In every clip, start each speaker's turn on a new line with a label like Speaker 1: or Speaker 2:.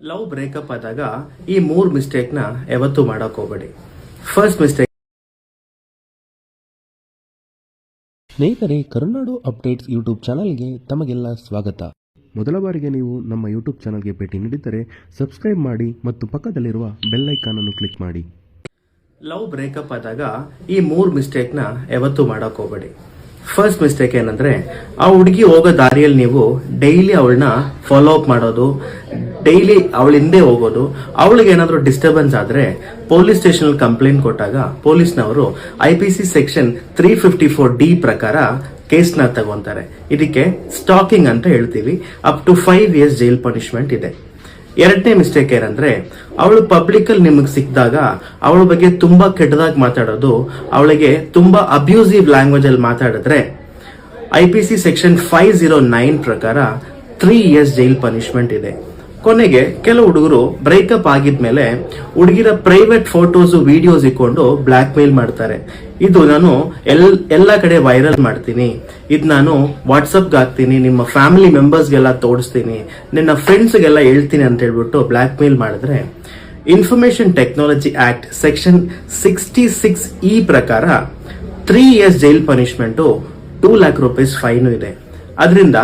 Speaker 1: Love breakup ಆದಾಗ ಈ ಮೂರು ಮಿಸ್ಟೇಕ್ನ ಯಾವತ್ತೂ ಮಾಡಕ್ ಹೋಗ್ಬೇಡಿ. ಫಸ್ಟ್ ಮಿಸ್ಟೇಕ್
Speaker 2: ಸ್ನೇಹಿತರೆ ಕರುನಾಡು ಅಪ್ಡೇಟ್ಸ್ ಯೂಟ್ಯೂಬ್ ಚಾನಲ್ಗೆ ತಮಗೆಲ್ಲ ಸ್ವಾಗತ. ಮೊದಲ ಬಾರಿಗೆ ನೀವು ನಮ್ಮ ಯೂಟ್ಯೂಬ್ ಚಾನಲ್ಗೆ ಭೇಟಿ ನೀಡಿದ್ದರೆ ಸಬ್ಸ್ಕ್ರೈಬ್ ಮಾಡಿ ಮತ್ತು ಪಕ್ಕದಲ್ಲಿರುವ ಬೆಲ್ ಐಕಾನ್ ಅನ್ನು ಕ್ಲಿಕ್ ಮಾಡಿ.
Speaker 1: ಲವ್ ಬ್ರೇಕಪ್ ಆದಾಗ ಈ ಮೂರು ಮಿಸ್ಟೇಕ್ನ ಯಾವತ್ತೂ ಮಾಡಕ್ ಹೋಗ್ಬೇಡಿ. ಫಸ್ಟ್ ಮಿಸ್ಟೇಕ್ ಏನಂದ್ರೆ, ಆ ಹುಡುಗಿ ಹೋಗೋ ದಾರಿಯಲ್ಲಿ ನೀವು ಡೈಲಿ ಅವಳನ್ನ ಫಾಲೋ ಅಪ್ ಮಾಡೋದು ಡೈಲಿ ಅವಳ ಹಿಂದೆ ಹೋಗೋದು, ಅವಳಿಗೆ ಏನಾದರೂ ಡಿಸ್ಟರ್ಬೆನ್ಸ್ ಆದ್ರೆ ಪೊಲೀಸ್ ಸ್ಟೇಷನ್ ಕಂಪ್ಲೇಂಟ್ ಕೊಟ್ಟಾಗ ಪೊಲೀಸ್ನವರು I P C section three fifty four D ಪ್ರಕಾರ ಕೇಸ್ನ ತಗೊಂತಾರೆ. ಇದಕ್ಕೆ ಸ್ಟಾಕಿಂಗ್ ಅಂತ ಹೇಳ್ತೀವಿ. Up to five years jail punishment ಇದೆ. ಎರಡನೇ ಮಿಸ್ಟೇಕ್ ಏನಂದ್ರೆ, ಅವಳು ಪಬ್ಲಿಕ್ ಅಲ್ಲಿ ನಿಮಗೆ ಸಿಕ್ಕಿದಾಗ ಅವಳ ಬಗ್ಗೆ ತುಂಬಾ ಕೆಟ್ಟದಾಗಿ ಮಾತಾಡೋದು, ಅವಳಿಗೆ ತುಂಬಾ ಅಬ್ಯೂಸಿವ್ ಲ್ಯಾಂಗ್ವೇಜ್ ಅಲ್ಲಿ ಮಾತಾಡಿದ್ರೆ I P C section five zero nine ಪ್ರಕಾರ ತ್ರೀ ಇಯರ್ಸ್ ಜೈಲ್ ಪನಿಷ್ಮೆಂಟ್ ಇದೆ. ಕೊನೆಗೆ ಕೆಲವು ಹುಡುಗರು ಬ್ರೇಕಪ್ ಆಗಿದ್ಮೇಲೆ ಹುಡುಗಿರ ಪ್ರೈವೇಟ್ ಫೋಟೋಸ್ ವಿಡಿಯೋಸ್ ಇಕ್ಕೊಂಡು ಬ್ಲ್ಯಾಕ್ ಮೇಲ್ ಮಾಡ್ತಾರೆ. ಇದು ನಾನು ಎಲ್, ಎಲ್ಲ ಕಡೆ ವೈರಲ್ ಮಾಡ್ತೀನಿ. ಇದು ನಾನು ವಾಟ್ಸಪ್ಗೆ ಹಾಕ್ತೀನಿ, ನಿಮ್ಮ ಫ್ಯಾಮಿಲಿ ಮೆಂಬರ್ಸ್ಗೆಲ್ಲ ತೋರಿಸ್ತೀನಿ, ನಿನ್ನ ಫ್ರೆಂಡ್ಸ್ಗೆಲ್ಲ ಹೇಳ್ತೀನಿ ಅಂತ ಹೇಳ್ಬಿಟ್ಟು ಬ್ಲಾಕ್ ಮೇಲ್ ಮಾಡಿದ್ರೆ information technology act section sixty six E ಪ್ರಕಾರ three years jail punishment two lakh rupees fine ಇದೆ. ಅದರಿಂದ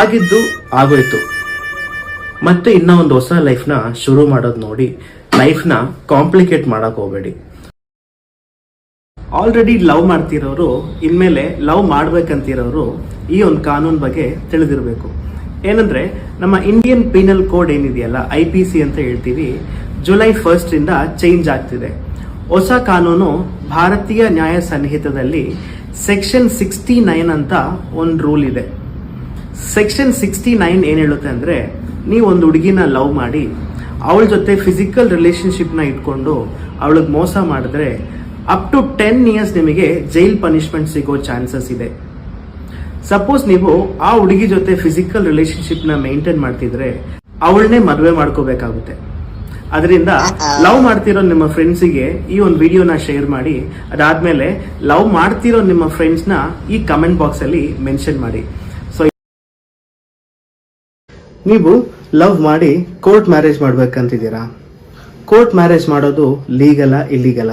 Speaker 1: ಆಗಿದ್ದು ಆಗೋಯ್ತು. ಮತ್ತೆ ಇನ್ನ ಒಂದು ಹೊಸ ಲೈಫ್ನ ಶುರು ಮಾಡೋದು ನೋಡಿ. ಲೈಫ್ನ ಕಾಂಪ್ಲಿಕೇಟ್ ಮಾಡಕ್ ಹೋಗ್ಬೇಡಿ. ಆಲ್ರೆಡಿ ಲವ್ ಮಾಡ್ತಿರೋರು, ಇನ್ಮೇಲೆ ಲವ್ ಮಾಡ್ಬೇಕಂತಿರೋರು ಈ ಒಂದು ಕಾನೂನು ಬಗ್ಗೆ ತಿಳಿದಿರಬೇಕು. ಏನಂದ್ರೆ, ನಮ್ಮ ಇಂಡಿಯನ್ ಪೀನಲ್ ಕೋಡ್ ಏನಿದೆಯಲ್ಲ ಐ ಪಿ ಸಿ ಅಂತ ಹೇಳ್ತೀವಿ ಜುಲೈ ಫಸ್ಟ್ ಇಂದ ಚೇಂಜ್ ಆಗ್ತಿದೆ. ಹೊಸ ಕಾನೂನು ಭಾರತೀಯ ನ್ಯಾಯ ಸನ್ನಿಹಿತದಲ್ಲಿ ಸೆಕ್ಷನ್ ಸಿಕ್ಸ್ಟಿ ನೈನ್ ಅಂತ ಒಂದು ರೂಲ್ ಇದೆ. ಸೆಕ್ಷನ್ ಸಿಕ್ಸ್ಟಿ ನೈನ್ ಏನ್ ಹೇಳುತ್ತೆ ಅಂದ್ರೆ ನೀವು ಒಂದು ಹುಡುಗಿನ ಲವ್ ಮಾಡಿ ಅವಳ ಜೊತೆ ಫಿಸಿಕಲ್ ರಿಲೇಶನ್ಶಿಪ್ನ ಇಟ್ಕೊಂಡು ಅವಳಿಗೆ ಮೋಸ ಮಾಡಿದ್ರೆ ಅಪ್ ಟು ಟೆನ್ ಇಯರ್ಸ್ ನಿಮಗೆ ಜೈಲ್ ಪನಿಷ್ಮೆಂಟ್ ಸಿಗೋ ಚಾನ್ಸಸ್ ಇದೆ. ಸಪೋಸ್ ನೀವು ಆ ಹುಡುಗಿ ಜೊತೆ ಫಿಸಿಕಲ್ ರಿಲೇಶನ್ಶಿಪ್ನ ಮೇಂಟೈನ್ ಮಾಡ್ತಿದ್ರೆ ಅವಳನ್ನೇ ಮದುವೆ ಮಾಡ್ಕೋಬೇಕಾಗುತ್ತೆ. ಅದರಿಂದ ಲವ್ ಮಾಡ್ತಿರೋ ನಿಮ್ಮ ಫ್ರೆಂಡ್ಸಿಗೆ ಈ ಒಂದು ವಿಡಿಯೋನ ಶೇರ್ ಮಾಡಿ, ಅದಾದ್ಮೇಲೆ ಲವ್ ಮಾಡ್ತಿರೋ ನಿಮ್ಮ ಫ್ರೆಂಡ್ಸ್ನ ಈ ಕಮೆಂಟ್ ಬಾಕ್ಸ್ ಅಲ್ಲಿ ಮೆನ್ಷನ್ ಮಾಡಿ. ಸೊ ನೀವು ಲವ್ ಮಾಡಿ ಕೋರ್ಟ್ ಮ್ಯಾರೇಜ್ ಮಾಡ್ಬೇಕಂತಿದ್ದೀರಾ? ಕೋರ್ಟ್ ಮ್ಯಾರೇಜ್ ಮಾಡೋದು ಲೀಗಲ ಇಲ್ಲಿಗಲ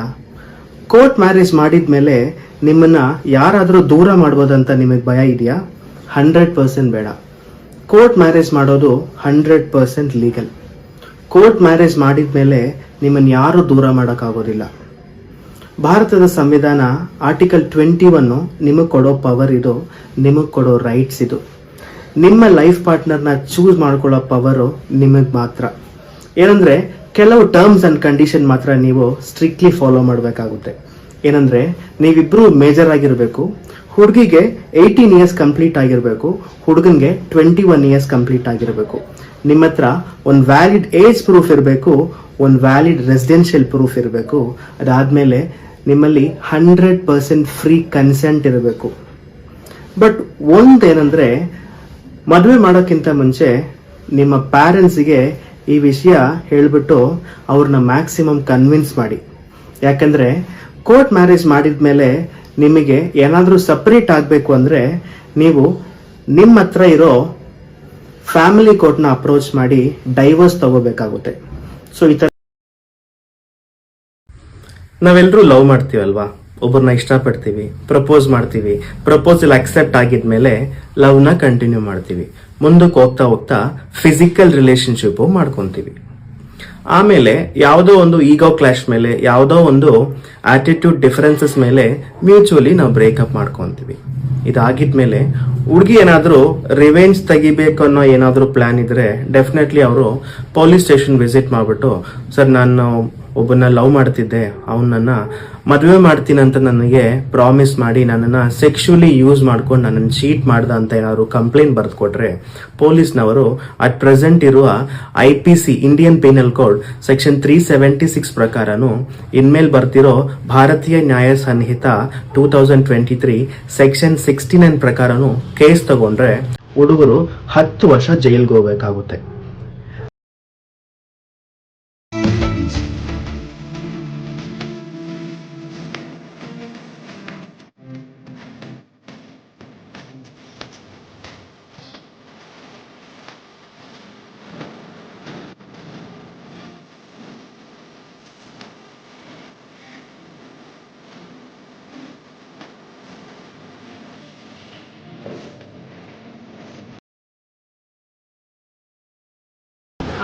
Speaker 1: ಕೋರ್ಟ್ ಮ್ಯಾರೇಜ್ ಮಾಡಿದ ಮೇಲೆ ನಿಮ್ಮನ್ನ ಯಾರಾದರೂ ದೂರ ಮಾಡ್ಬೋದಂತ ನಿಮಗೆ ಭಯ ಇದೆಯಾ? ಹಂಡ್ರೆಡ್ ಪರ್ಸೆಂಟ್ ಬೇಡ. ಕೋರ್ಟ್ ಮ್ಯಾರೇಜ್ ಮಾಡೋದು hundred percent legal court marriage ಮಾಡಿದ ಮೇಲೆ ನಿಮ್ಮನ್ನು ಯಾರೂ ದೂರ ಮಾಡೋಕ್ಕಾಗೋದಿಲ್ಲ. ಭಾರತದ ಸಂವಿಧಾನ ಆರ್ಟಿಕಲ್ ಟ್ವೆಂಟಿ ಒನ್ನು ನಿಮಗೆ ಕೊಡೋ ಪವರ್ ಇದು, ನಿಮಗೆ ಕೊಡೋ ರೈಟ್ಸ್ ಇದು. ನಿಮ್ಮ ಲೈಫ್ ಪಾರ್ಟ್ನರ್ನ ಚೂಸ್ ಮಾಡ್ಕೊಳ್ಳೋ ಪವರು ನಿಮಗೆ ಮಾತ್ರ. ಏನಂದ್ರೆ, ಕೆಲವು ಟರ್ಮ್ಸ್ ಅಂಡ್ ಕಂಡೀಷನ್ ಮಾತ್ರ ನೀವು ಸ್ಟ್ರಿಕ್ಟ್ಲಿ ಫಾಲೋ ಮಾಡಬೇಕಾಗುತ್ತೆ. ಏನಂದ್ರೆ, ನೀವಿಬ್ರು ಮೇಜರ್ ಆಗಿರಬೇಕು, ಹುಡುಗಿಗೆ ಏಯ್ಟೀನ್ ಇಯರ್ಸ್ ಕಂಪ್ಲೀಟ್ ಆಗಿರಬೇಕು, ಹುಡುಗನ್ಗೆ ಟ್ವೆಂಟಿ ಒನ್ ಇಯರ್ಸ್ ಕಂಪ್ಲೀಟ್ ಆಗಿರಬೇಕು. ನಿಮ್ಮ ಹತ್ರ ಒಂದು ವ್ಯಾಲಿಡ್ ಏಜ್ ಪ್ರೂಫ್ ಇರಬೇಕು, ಒಂದು ವ್ಯಾಲಿಡ್ ರೆಸಿಡೆನ್ಷಿಯಲ್ ಪ್ರೂಫ್ ಇರಬೇಕು. ಅದಾದಮೇಲೆ ನಿಮ್ಮಲ್ಲಿ ಹಂಡ್ರೆಡ್ ಪರ್ಸೆಂಟ್ ಫ್ರೀ ಕನ್ಸೆಂಟ್ ಇರಬೇಕು. ಬಟ್ ಒಂದೇನಂದ್ರೆ ಮದುವೆ ಮಾಡೋಕ್ಕಿಂತ ಮುಂಚೆ ನಿಮ್ಮ ಪ್ಯಾರೆಂಟ್ಸಿಗೆ ಈ ವಿಷಯ ಹೇಳಿಬಿಟ್ಟು ಅವ್ರನ್ನ ಮ್ಯಾಕ್ಸಿಮಮ್ ಕನ್ವಿನ್ಸ್ ಮಾಡಿ. ಯಾಕಂದರೆ ಕೋರ್ಟ್ ಮ್ಯಾರೇಜ್ ಮಾಡಿದ ಮೇಲೆ ನಿಮಗೆ ಏನಾದರೂ ಸಪ್ರೇಟ್ ಆಗಬೇಕು ಅಂದರೆ ನೀವು ನಿಮ್ಮ ಹತ್ರ ಇರೋ ಫ್ಯಾಮಿಲಿ ಕೋರ್ಟ್ನ ಅಪ್ರೋಚ್ ಮಾಡಿ ಡೈವರ್ಸ್ ತಗೋಬೇಕಾಗುತ್ತೆ. ಸೊ ಈ ಥರ ನಾವೆಲ್ಲರೂ ಲವ್ ಮಾಡ್ತೀವಲ್ವಾ? ಒಬ್ಬರನ್ನ ಇಷ್ಟಪಡ್ತೀವಿ ಪ್ರಪೋಸ್ ಮಾಡ್ತೀವಿ ಪ್ರಪೋಸಲ್ ಅಕ್ಸೆಪ್ಟ್ ಆಗಿದ್ಮೇಲೆ ಲವ್ನ ಕಂಟಿನ್ಯೂ ಮಾಡ್ತೀವಿ. ಮುಂದಕ್ಕೆ ಹೋಗ್ತಾ ಹೋಗ್ತಾ ಫಿಸಿಕಲ್ ರಿಲೇಶನ್ಶಿಪ್ ಮಾಡ್ಕೊತೀವಿ. ಆಮೇಲೆ ಯಾವುದೋ ಒಂದು ಈಗೋ ಕ್ಲಾಶ್ ಮೇಲೆ, ಯಾವುದೋ ಒಂದು ಆಟಿಟ್ಯೂಡ್ ಡಿಫರೆನ್ಸಸ್ ಮೇಲೆ ಮ್ಯೂಚುವಲಿ ನಾವು ಬ್ರೇಕಪ್ ಮಾಡ್ಕೊಂತೀವಿ. ಇದಾಗಿದ್ಮೇಲೆ ಹುಡುಗಿ ಏನಾದರೂ ರಿವೆಂಜ್ ತೆಗಿಬೇಕು ಅನ್ನೋ ಏನಾದರೂ ಪ್ಲ್ಯಾನ್ ಇದ್ರೆ ಡೆಫಿನೆಟ್ಲಿ ಅವರು ಪೊಲೀಸ್ ಸ್ಟೇಷನ್ ವಿಸಿಟ್ ಮಾಡಿಬಿಟ್ಟು, ಸರ್, ನಾನು ಒಬ್ಬನ ಲವ್ ಮಾಡ್ತಿದ್ದೆ, ಅವನನ್ನ ಮದುವೆ ಮಾಡ್ತೀನಿ ಅಂತ ನನಗೆ ಪ್ರಾಮಿಸ್ ಮಾಡಿ ನನ್ನನ್ನು ಸೆಕ್ಷುಲಿ ಯೂಸ್ ಮಾಡ್ಕೊಂಡು ನನ್ನನ್ನು ಚೀಟ್ ಮಾಡ್ದ ಅಂತ ಏನಾದ್ರು ಕಂಪ್ಲೇಂಟ್ ಬರೆದು ಕೊಟ್ರೆ ಪೊಲೀಸ್ನವರು ಅಟ್ ಪ್ರೆಸೆಂಟ್ ಇರುವ I P C Indian penal code section three seventy six ಪ್ರಕಾರನೂ ಇನ್ಮೇಲೆ ಬರ್ತಿರೋ Bharatiya Nyaya Sanhita two thousand twenty three section sixty nine ಪ್ರಕಾರನು case ತಗೊಂಡ್ರೆ ಹುಡುಗರು ಹತ್ತು ವರ್ಷ ಜೈಲ್ಗೆ ಹೋಗ್ಬೇಕಾಗುತ್ತೆ.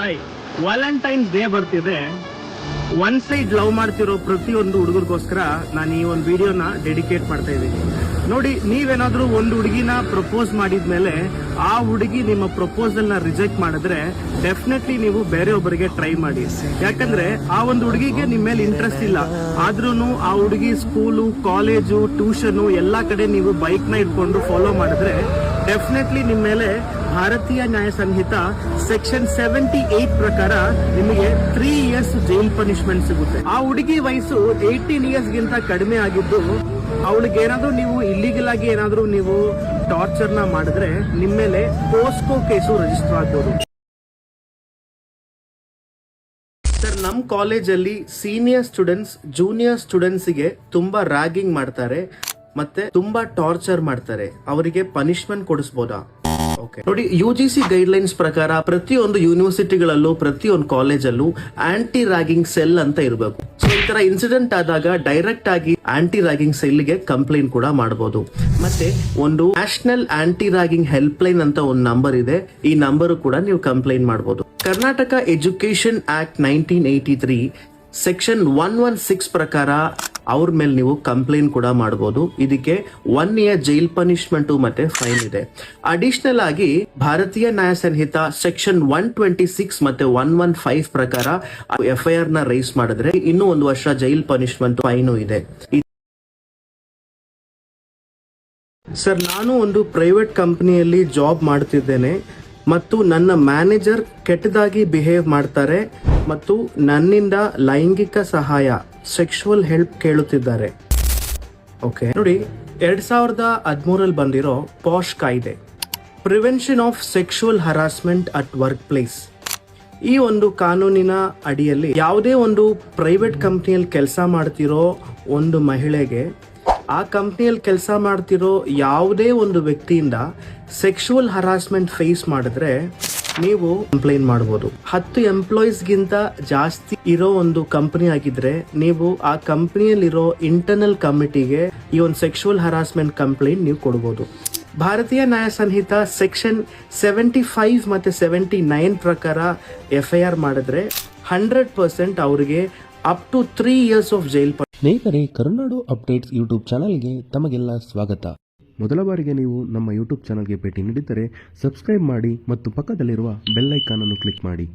Speaker 1: ಹಾಯ್ ವ್ಯಾಲೆಂಟೈನ್ಸ್ ಡೇ ಬರ್ತಿದೆ. ಒನ್ ಸೈಡ್ ಲವ್ ಮಾಡ್ತಿರೋ ಪ್ರತಿಯೊಂದು ಹುಡುಗರಿಗೋಸ್ಕರ ನಾನು ಈ ಒಂದು ವಿಡಿಯೋನ ಡೆಡಿಕೇಟ್ ಮಾಡ್ತಾ ಇದ್ದೀನಿ. ನೋಡಿ, ನೀವೇನಾದ್ರೂ ಒಂದು ಹುಡುಗಿನ ಪ್ರಪೋಸ್ ಮಾಡಿದ್ಮೇಲೆ ಆ ಹುಡುಗಿ ನಿಮ್ಮ ಪ್ರಪೋಸಲ್ನ ರಿಜೆಕ್ಟ್ ಮಾಡಿದ್ರೆ ಡೆಫಿನೆಟ್ಲಿ ನೀವು ಬೇರೆಯೊಬ್ಬರಿಗೆ ಟ್ರೈ ಮಾಡಿ. ಯಾಕಂದ್ರೆ ಆ ಒಂದು ಹುಡುಗಿಗೆ ನಿಮ್ಮ ಮೇಲೆ ಇಂಟ್ರೆಸ್ಟ್ ಇಲ್ಲ. ಆದ್ರೂ ಆ ಹುಡುಗಿ ಸ್ಕೂಲು ಕಾಲೇಜು ಟ್ಯೂಷನ್ ಎಲ್ಲಾ ಕಡೆ ನೀವು ಬೈಕ್ನ ಇಟ್ಕೊಂಡು ಫಾಲೋ ಮಾಡಿದ್ರೆ ಡೆಫಿನೆಟ್ಲಿ ನಿಮ್ಮ ಮೇಲೆ ಭಾರತೀಯ Nyaya Sanhita section seventy eight ಪ್ರಕಾರ ನಿಮಗೆ ತ್ರೀ ಇಯರ್ಸ್ ಜೈಲ್ ಪನಿಷ್ಮೆಂಟ್ ಸಿಗುತ್ತೆ. ಆ ಹುಡುಗಿ ವಯಸ್ಸು ಏಯ್ಟೀನ್ ಇಯರ್ಸ್ ಗಿಂತ ಕಡಿಮೆ ಆಗಿದ್ದು, ಅವಳಿಗೆ ಏನಾದ್ರೂ ನೀವು ಇಲ್ಲಿಗಲ್ ಆಗಿ ಏನಾದ್ರೂ ನೀವು ಟಾರ್ಚರ್ನ ಮಾಡಿದ್ರೆ ನಿಮ್ಮ ಮೇಲೆ ಪೋಸ್ಕೋ ಕೇಸು ರಿಜಿಸ್ಟರ್ ಆಗ್ಬೋದು. ಸರ್ ನಮ್ಮ ಕಾಲೇಜಲ್ಲಿ ಸೀನಿಯರ್ ಸ್ಟೂಡೆಂಟ್ಸ್ ಜೂನಿಯರ್ ಸ್ಟೂಡೆಂಟ್ಸ್ಗೆ ತುಂಬಾ ರ್ಯಾಗಿಂಗ್ ಮಾಡ್ತಾರೆ. ಮತ್ತೆ ತುಂಬಾ ಟಾರ್ಚರ್ ಮಾಡ್ತಾರೆ. ಅವರಿಗೆ ಪನಿಷ್ಮೆಂಟ್ ಕೊಡಿಸ್ಬೋದಾ? ನೋಡಿ U G C guidelines ಪ್ರಕಾರ ಪ್ರತಿಯೊಂದು ಯೂನಿವರ್ಸಿಟಿಗಳಲ್ಲೂ ಪ್ರತಿಯೊಂದು ಕಾಲೇಜಲ್ಲೂ ಆಂಟಿ ರಾಗಿಂಗ್ ಸೆಲ್ ಅಂತ ಇರಬೇಕು. ಸೊ ಈ ತರ ಇನ್ಸಿಡೆಂಟ್ ಆದಾಗ ಡೈರೆಕ್ಟ್ ಆಗಿ ಆಂಟಿ ರ್ಯಾಗಿಂಗ್ ಸೆಲ್ಗೆ ಕಂಪ್ಲೇಂಟ್ ಕೂಡ ಮಾಡಬಹುದು ಮತ್ತೆ ಒಂದು national anti ragging helpline ಅಂತ ಒಂದು ನಂಬರ್ ಇದೆ. ಈ ನಂಬರ್ ಕೂಡ ನೀವು ಕಂಪ್ಲೇಂಟ್ ಮಾಡಬಹುದು Karnataka education act nineteen eighty three section one one six ಪ್ರಕಾರ ಅವ್ರ ಮೇಲೆ ನೀವು ಕಂಪ್ಲೇಂಟ್ ಕೂಡ ಮಾಡಬಹುದು ಇದಕ್ಕೆ ಒನ್ ಇಯರ್ ಜೈಲ್ ಪನಿಷ್ಮೆಂಟ್ ಮತ್ತೆ ಫೈನ್ ಇದೆ. ಅಡಿಷನಲ್ ಆಗಿ Bharatiya Nyaya Sanhita section one twenty six ಮತ್ತೆ ಒನ್ ಒನ್ ಫೈವ್ ಪ್ರಕಾರ ಎಫ್ನ ರೈಸ್ ಮಾಡಿದ್ರೆ ಇನ್ನೂ ಒಂದು ವರ್ಷ ಜೈಲ್ ಪನಿಷ್ಮೆಂಟ್ ಫೈನು ಇದೆ. ಸರ್ ನಾನು ಒಂದು ಪ್ರೈವೇಟ್ ಕಂಪನಿಯಲ್ಲಿ ಜಾಬ್ ಮಾಡ್ತಿದ್ದೇನೆ ಮತ್ತು ನನ್ನ ಮ್ಯಾನೇಜರ್ ಕೆಟ್ಟದಾಗಿ ಬಿಹೇವ್ ಮಾಡ್ತಾರೆ. ಮತ್ತು ನನ್ನಿಂದ ಲೈಂಗಿಕ ಸಹಾಯ ಸೆಕ್ಷುವಲ್ ಹೆಲ್ಪ್ ಕೇಳುತ್ತಿದ್ದಾರೆ. ಓಕೆ ನೋಡಿ, ಎರಡ್ ಸಾವಿರದ ಹದಿಮೂರಲ್ಲಿ ಬಂದಿರೋ ಪಾಶ್ ಕಾಯ್ದೆ. Prevention of sexual harassment at work place ಈ ಒಂದು ಕಾನೂನಿನ ಅಡಿಯಲ್ಲಿ ಯಾವುದೇ ಒಂದು ಪ್ರೈವೇಟ್ ಕಂಪ್ನಿಯಲ್ಲಿ ಕೆಲಸ ಮಾಡ್ತಿರೋ ಒಂದು ಮಹಿಳೆಗೆ ಆ ಕಂಪ್ನಿಯಲ್ಲಿ ಕೆಲಸ ಮಾಡ್ತಿರೋ ಯಾವುದೇ ಒಂದು ವ್ಯಕ್ತಿಯಿಂದ ಸೆಕ್ಷುವಲ್ ಹರಾಸ್ಮೆಂಟ್ ಫೇಸ್ ಮಾಡಿದ್ರೆ ನೀವು ಕಂಪ್ಲೇಂಟ್ ಮಾಡಬಹುದು ಹತ್ತು ಎಂಪ್ಲಾಯೀಸ್ಗಿಂತ ಜಾಸ್ತಿ ಇರೋ ಒಂದು ಕಂಪನಿ ಆಗಿದ್ರೆ ನೀವು ಆ ಕಂಪನಿಯಲ್ಲಿರೋ ಇಂಟರ್ನಲ್ ಕಮಿಟಿಗೆ ಈ ಒಂದು ಸೆಕ್ಷುವಲ್ ಹರಾಸ್ಮೆಂಟ್ ಕಂಪ್ಲೇಂಟ್ ನೀವು ಕೊಡಬಹುದು Bharatiya Nyaya Sanhita section seventy five ಮತ್ತೆ ಸೆವೆಂಟಿ ನೈನ್ ಪ್ರಕಾರ ಎಫ್ ಐ ಆರ್ ಮಾಡಿದ್ರೆ ಹಂಡ್ರೆಡ್ ಪರ್ಸೆಂಟ್ ಅವರಿಗೆ up to three years of jail
Speaker 2: ಸ್ನೇಹಿತರೆ, ಕರುನಾಡು ಅಪ್ಡೇಟ್ಸ್ ಯೂಟ್ಯೂಬ್ ಚಾನಲ್ಗೆ ತಮಗೆಲ್ಲ ಸ್ವಾಗತ. ಮೊದಲ ಬಾರಿಗೆ ನೀವು ನಮ್ಮ ಯೂಟ್ಯೂಬ್ ಚಾನಲ್ಗೆ ಭೇಟಿ ನೀಡಿದ್ದರೆ ಸಬ್ಸ್ಕ್ರೈಬ್ ಮಾಡಿ ಮತ್ತು ಪಕ್ಕದಲ್ಲಿರುವ ಬೆಲ್ಲೈಕಾನನ್ನು ಕ್ಲಿಕ್ ಮಾಡಿ.